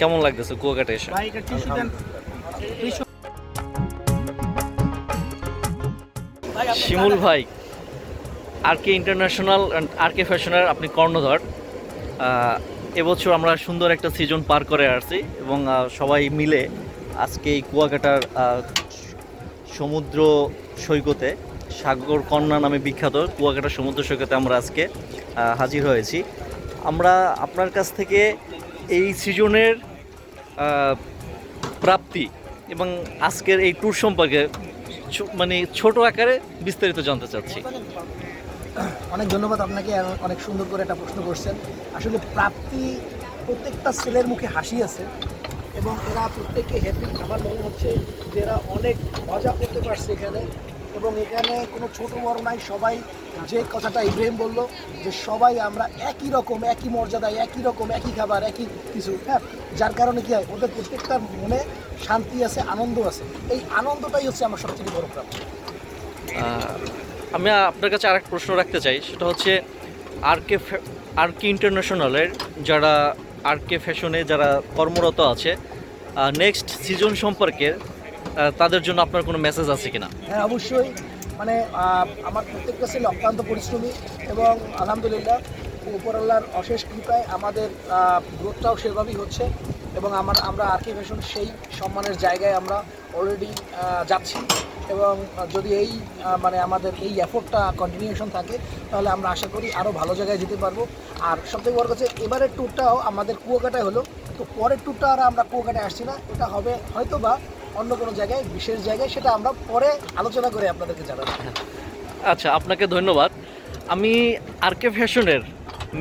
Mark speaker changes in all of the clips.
Speaker 1: কেমন লাগতেছে কুয়াকাটা এসে? শিমুল ভাই আর কে ইন্টারন্যাশনাল আর কে ফ্যাশনের আপনি কর্ণধর। এবছর আমরা সুন্দর একটা সিজন পার করে আসছি এবং সবাই মিলে আজকে এই কুয়াকাটার সমুদ্র সৈকতে সাগর কন্যা নামে বিখ্যাত কুয়াকাটা সমুদ্র সৈকতে আমরা আজকে হাজির হয়েছি। আমরা আপনার কাছ থেকে এই সিজনের প্রাপ্তি এবং আজকের এই ট্যুর সম্পর্কে মানে ছোট আকারে বিস্তারিত জানতে চাচ্ছি।
Speaker 2: অনেক ধন্যবাদ আপনাকে অনেক সুন্দর করে একটা প্রশ্ন করছেন। আসলে প্রাপ্তি প্রত্যেকটা ছেলের মুখে হাসি আছে এবং এরা প্রত্যেকে হ্যাপি আমার মনে হচ্ছে যে এরা অনেক মজা করতে পারছে এখানে। এবং এখানে কোনো ছোট বড় নাই, সবাই যে কথাটা ইব্রাহিম বলল যে সবাই আমরা একই রকম, একই মর্যাদায় একই রকম, একই খাবার, একই কিছু হ্যাঁ? যার কারণে কি হয়, ওদের প্রত্যেকটার মনে শান্তি আছে, আনন্দ আছে। এই আনন্দটাই হচ্ছে আমার সবথেকে বড় প্রাপ্তি
Speaker 1: আমি আপনার কাছে আরেক প্রশ্ন রাখতে চাই, সেটা হচ্ছে আর কে আর কে ইন্টারন্যাশনালের যারা আর কে ফ্যাশনে যারা কর্মরত আছে নেক্সট সিজন সম্পর্কে তাদের জন্য আপনার কোনো মেসেজ আছে কিনা?
Speaker 2: হ্যাঁ অবশ্যই। মানে আমার প্রত্যেকটা ছেলে অক্লান্ত পরিশ্রমী এবং আলহামদুলিল্লাহ উপরাল্লাহর অশেষ কৃপায় আমাদের গ্রোথটাও সেভাবেই হচ্ছে এবং আমার, আমরা আর কে ফ্যাশন সেই সম্মানের জায়গায় আমরা অলরেডি যাচ্ছি এবং যদি এই মানে আমাদের এই এফোর্টটা কন্টিনিউশন থাকে, তাহলে আমরা আশা করি আরও ভালো জায়গায় যেতে পারব। আর সবথেকে বড় কথা, এবারের ট্যুরটাও আমাদের কুয়াকাটায় হলো। তো পরের ট্যুরটা আর আমরা কুয়াকাটায় আসছি না। এটা হবে হয়তো বা অন্য কোনো জায়গায় বিশেষ জায়গায় সেটা আমরা পরে আলোচনা করে আপনাদেরকে জানাব
Speaker 1: আচ্ছা আপনাকে ধন্যবাদ। আমি আর কে ফ্যাশনের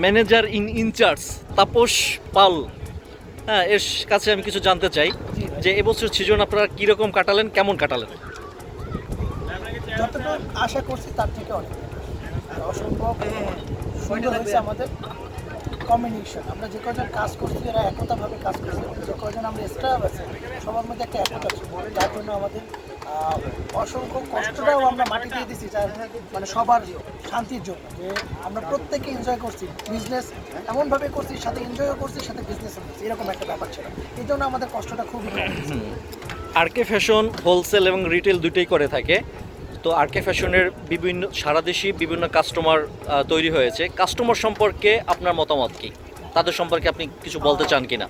Speaker 1: manager in in charge Tapas Pal. হ্যাঁ এর কাছে আমি কিছু জানতে চাই যে এবছর সিজন আপনারা কীরকম কাটালেন কেমন কাটালেন?
Speaker 2: যতটুকু আশা করছি তার থেকে অনেক অসম্ভব সুন্দর হয়েছে আমাদের। কম্বিনেশন আমরা যে কজন কাজ করছি, এরা একতাভাবে কাজ করছি। যে কজন আমরা স্টাফ আছে, সবার মধ্যে একটা একতা যার জন্য আমাদের অসংখ্য কষ্টটাও আমরা মাটি দিয়ে দিচ্ছি যার মানে সবার শান্তির জন্য। যে আমরা প্রত্যেকে এনজয় করছি বিজনেস এমনভাবে করছি, সাথে এনজয়ও করছি, সাথে বিজনেসও করছি। এরকম একটা ব্যাপার ছিল। এই জন্য আমাদের কষ্টটা খুবই
Speaker 1: আর কে ফ্যাশন হোলসেল এবং রিটেল দুটোই করে থাকে। তো আর কে ফ্যাশনের বিভিন্ন, সারা দেশি বিভিন্ন কাস্টমার তৈরি হয়েছে। কাস্টমার সম্পর্কে আপনার মতামত কি? তাদের সম্পর্কে আপনি কিছু বলতে চান কিনা?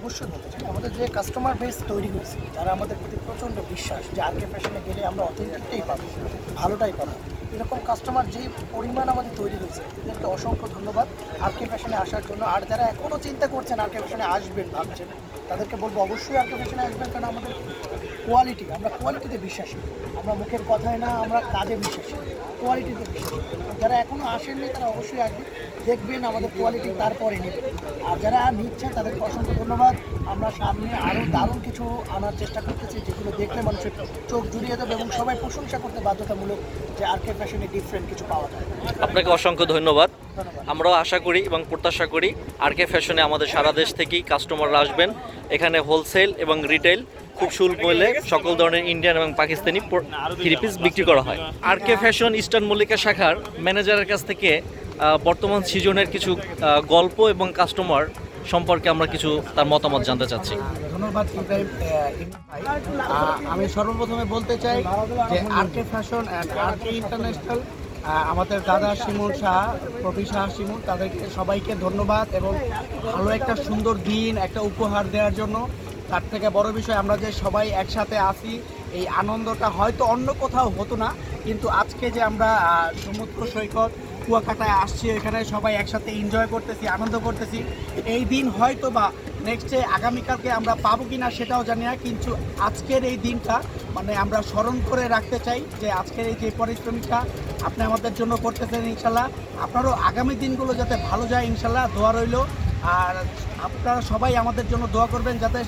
Speaker 2: অবশ্যই বলতে চাই। আমাদের যে কাস্টমার বেস তৈরি হয়েছে, যারা আমাদের প্রতি প্রচণ্ড বিশ্বাস যে আরকে ফ্যাশনে গেলে আমরা অথেন্টিকটাই পাবো, ভালোটাই পাবো। এরকম কাস্টমার যে পরিমাণ আমাদের তৈরি হয়েছে এদেরকে অসংখ্য ধন্যবাদ। আরকে ফ্যাশনে আসার জন্য। আর যারা এখনও চিন্তা করছেন আরকে ফ্যাশনে আসবেন, ভাবছেন তাদেরকে বলব অবশ্যই আরকে ফ্যাশনে আসবেন, কারণ আমাদের কোয়ালিটি আমরা কোয়ালিটিতে বিশ্বাসী। আমরা মুখের কথায় না, আমরা কাজে বিশ্বাসী। কোয়ালিটিতে বিশ্বাসী। যারা এখনও আসেননি, তারা অবশ্যই আসবে দেখবেন আমাদের কোয়ালিটি তারপরে নেবেন আর যারা নিচ্ছেন তাদেরকে অসংখ্য ধন্যবাদ। আমরা সামনে আরও দারুণ কিছু আনার চেষ্টা করতেছি, যেগুলো দেখলে মানুষের চোখ জুড়িয়ে দেবে এবং সবাই প্রশংসা করতে বাধ্যতামূলক যে আর কে ফ্যাশনে ডিফারেন্ট কিছু পাওয়া যায়।
Speaker 1: আপনাকে অসংখ্য ধন্যবাদ। আমরাও আশা করি এবং প্রত্যাশা করি আর কে ফ্যাশনে আমাদের সারা দেশ থেকেই কাস্টমাররা আসবেন। এখানে হোলসেল এবং রিটেল খুব সুলভ মূল্যে সকল ধরনের ইন্ডিয়ান এবং পাকিস্তানি থ্রি পিস বিক্রি করা হয়। R K fashion Eastern Mallika শাখার ম্যানেজারের কাছ থেকে বর্তমান সিজনের কিছু গল্প এবং কাস্টমার সম্পর্কে আমরা কিছু তার মতামত জানতে চাচ্ছি।
Speaker 2: ধন্যবাদ আমি সর্বপ্রথমে বলতে চাই যে R K fashion and R K international আমাদের দাদা শিমুল শাহ প্রবি শাহ শিমুল, তাদেরকে সবাইকে ধন্যবাদ এবং ভালো একটা সুন্দর দিন, একটা উপহার দেওয়ার জন্য। তার থেকে বড় বিষয়, আমরা যে সবাই একসাথে আসি এই আনন্দটা হয়তো অন্য কোথাও হতো না, কিন্তু আজকে যে আমরা সমুদ্র সৈকত, কুয়াকাটায় আসছি, এখানে সবাই একসাথে এনজয় করতেছি, আনন্দ করতেছি। এই দিন হয়তো বা নেক্সটে আগামীকালকে আমরা পাবো কি না সেটাও জানি না, কিন্তু আজকের এই দিনটা মানে আমরা স্মরণ করে রাখতে চাই যে আজকের এই যে পরিশ্রমটা আপনি আমাদের জন্য করতেছেন ইনশাল্লাহ। আপনারও আগামী দিনগুলো যাতে ভালো যায় ইনশাল্লাহ, দোয়া রইল। আর আপনারা সবাই আমাদের জন্য দোয়া করবেন যাতে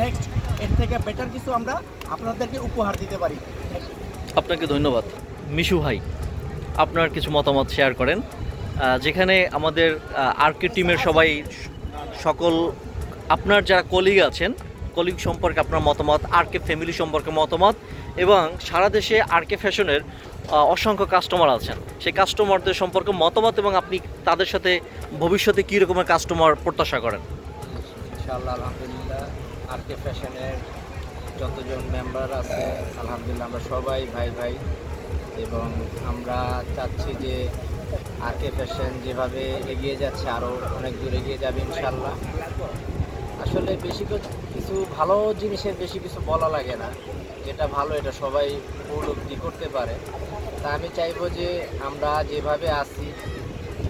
Speaker 2: নেক্সট এর থেকে বেটার কিছু আমরা আপনাদেরকে উপহার দিতে পারি।
Speaker 1: আপনাকে ধন্যবাদ। মিশু ভাই, আপনার কিছু মতামত শেয়ার করেন। যেখানে আমাদের আরকে টিমের সবাই সকল, আপনার যারা কলিগ আছেন কলিগ সম্পর্কে আপনার মতামত আরকে ফ্যামিলি সম্পর্কে মতামত এবং সারা দেশে আরকে ফ্যাশনের অসংখ্য কাস্টমার আছেন। সেই কাস্টমারদের সম্পর্কে মতামত এবং আপনি তাদের সাথে ভবিষ্যতে কী রকমের কাস্টমার প্রত্যাশা করেন?
Speaker 3: ইনশাআল্লাহ, আলহামদুলিল্লাহ আর কে ফ্যাশনের যতজন মেম্বার আছে, আলহামদুলিল্লাহ আমরা সবাই ভাই ভাই এবং আমরা চাচ্ছি যে আর কে ফ্যাশন যেভাবে এগিয়ে যাচ্ছে আরও অনেক দূর এগিয়ে যাবে ইনশাল্লাহ আসলে বেশি কিছু- ভালো জিনিসের বেশি কিছু বলা লাগে না। যেটা ভালো, এটা সবাই উপলব্ধি করতে পারে। তা আমি চাইব যে আমরা যেভাবে আছি,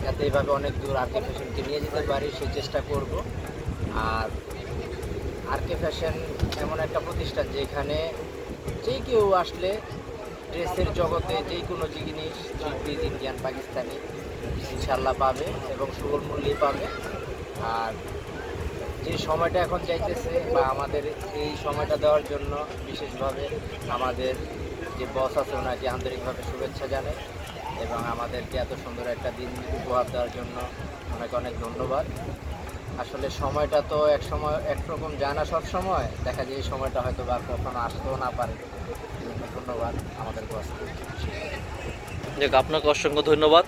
Speaker 3: যাতে এইভাবে অনেক দূর আর কে ফ্যাশনকে নিয়ে যেতে পারি সেই চেষ্টা করব। আর আর কে ফ্যাশন এমন একটা প্রতিষ্ঠান যেখানে যে কেউ আসলে ড্রেসের জগতে যে কোনো জিনিস থ্রি ইন্ডিয়ান পাকিস্তানি ইনশাল্লাহ পাবে এবং সুলভ মূল্যে পাবে। আর যে সময়টা এখন চাইতেছে বা আমাদের এই সময়টা দেওয়ার জন্য বিশেষভাবে আমাদের যে বস আছে ওনাকে আন্তরিকভাবে শুভেচ্ছা জানাই এবং আমাদেরকে এত সুন্দর একটা দিন উপহার দেওয়ার জন্য ওনাকে অনেক ধন্যবাদ। আসলে সময়টা তো এক সময় একরকম যায় না সব সময়। দেখা যায় এই সময়টা হয়তো বা কখনো আসতেও না পারে। ধন্যবাদ আমাদের বসকে
Speaker 1: দেখ আপনাকে অসংখ্য ধন্যবাদ।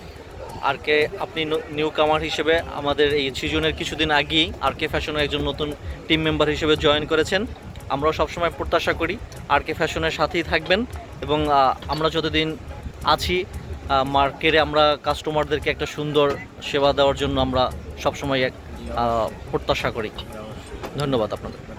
Speaker 1: আর কে আপনি নিউ কামার হিসেবে আমাদের এই সিজনের কিছুদিন আগেই আর কে ফ্যাশনের একজন নতুন টিম মেম্বার হিসেবে জয়েন করেছেন। আমরাও সবসময় প্রত্যাশা করি আর কে ফ্যাশনের সাথেই থাকবেন এবং আমরা যতদিন আছি মার্কেটে আমরা কাস্টমারদেরকে একটা সুন্দর সেবা দেওয়ার জন্য আমরা সবসময় এক প্রত্যাশা করি। ধন্যবাদ আপনাদের।